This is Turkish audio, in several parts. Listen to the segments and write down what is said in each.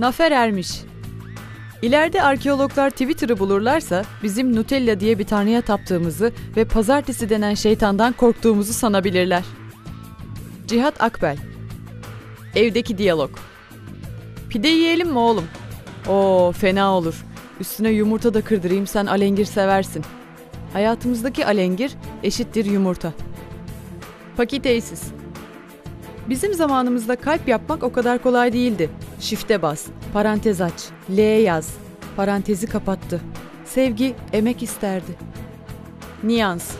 Nafer Ermiş. İleride arkeologlar Twitter'ı bulurlarsa bizim Nutella diye bir tanrıya taptığımızı ve pazartesi denen şeytandan korktuğumuzu sanabilirler. Cihat Akbel. Evdeki diyalog. Pide yiyelim mi oğlum? Oo fena olur. Üstüne yumurta da kırdırayım sen alengir seversin. Hayatımızdaki alengir eşittir yumurta. Pakiteisiz. Bizim zamanımızda kalp yapmak o kadar kolay değildi. Şifte bas, parantez aç, L yaz, parantezi kapattı. Sevgi emek isterdi. Niyans.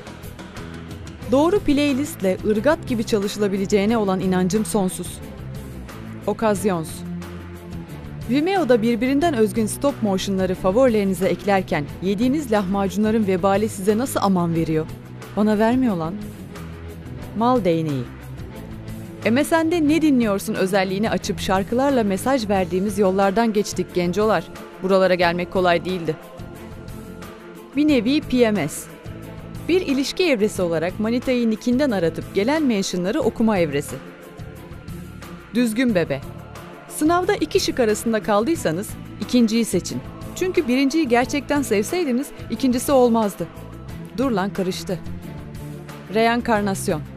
Doğru playlistle ırgat gibi çalışılabileceğine olan inancım sonsuz. Okazyons. Vimeo'da birbirinden özgün stop motion'ları favorilerinize eklerken yediğiniz lahmacunların vebali size nasıl aman veriyor? Bana vermiyor lan. Mal değneği. MSN'de ne dinliyorsun özelliğini açıp şarkılarla mesaj verdiğimiz yollardan geçtik gencolar. Buralara gelmek kolay değildi. Bir nevi PMS. Bir ilişki evresi olarak manitayı nickinden aratıp gelen mentionları okuma evresi. Düzgün bebe. Sınavda iki şık arasında kaldıysanız ikinciyi seçin. Çünkü birinciyi gerçekten sevseydiniz ikincisi olmazdı. Dur lan karıştı. Reenkarnasyon.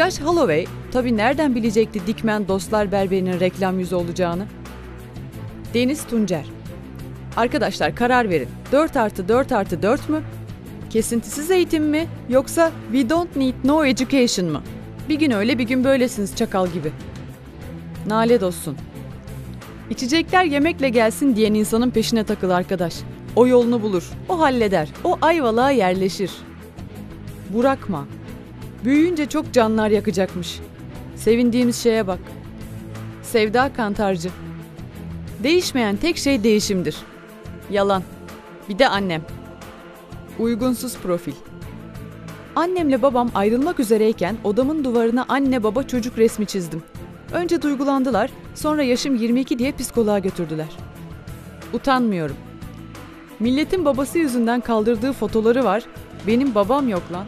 Josh Holloway tabi nereden bilecekti Dikmen Dostlar Berberi'nin reklam yüzü olacağını? Deniz Tuncer. Arkadaşlar karar verin. 4 artı 4 artı 4 mü? Kesintisiz eğitim mi? Yoksa we don't need no education mı? Bir gün öyle bir gün böylesiniz çakal gibi. Nalet olsun. İçecekler yemekle gelsin diyen insanın peşine takıl arkadaş. O yolunu bulur, o halleder, o ayvalığa yerleşir. Burakma. Büyüyünce çok canlar yakacakmış. Sevindiğimiz şeye bak. Sevda Kantarcı. Değişmeyen tek şey değişimdir. Yalan. Bir de annem. Uygunsuz profil. Annemle babam ayrılmak üzereyken odamın duvarına anne baba çocuk resmi çizdim. Önce duygulandılar, sonra yaşım 22 diye psikoloğa götürdüler. Utanmıyorum. Milletin babası yüzünden kaldırdığı fotoları var, benim babam yok lan.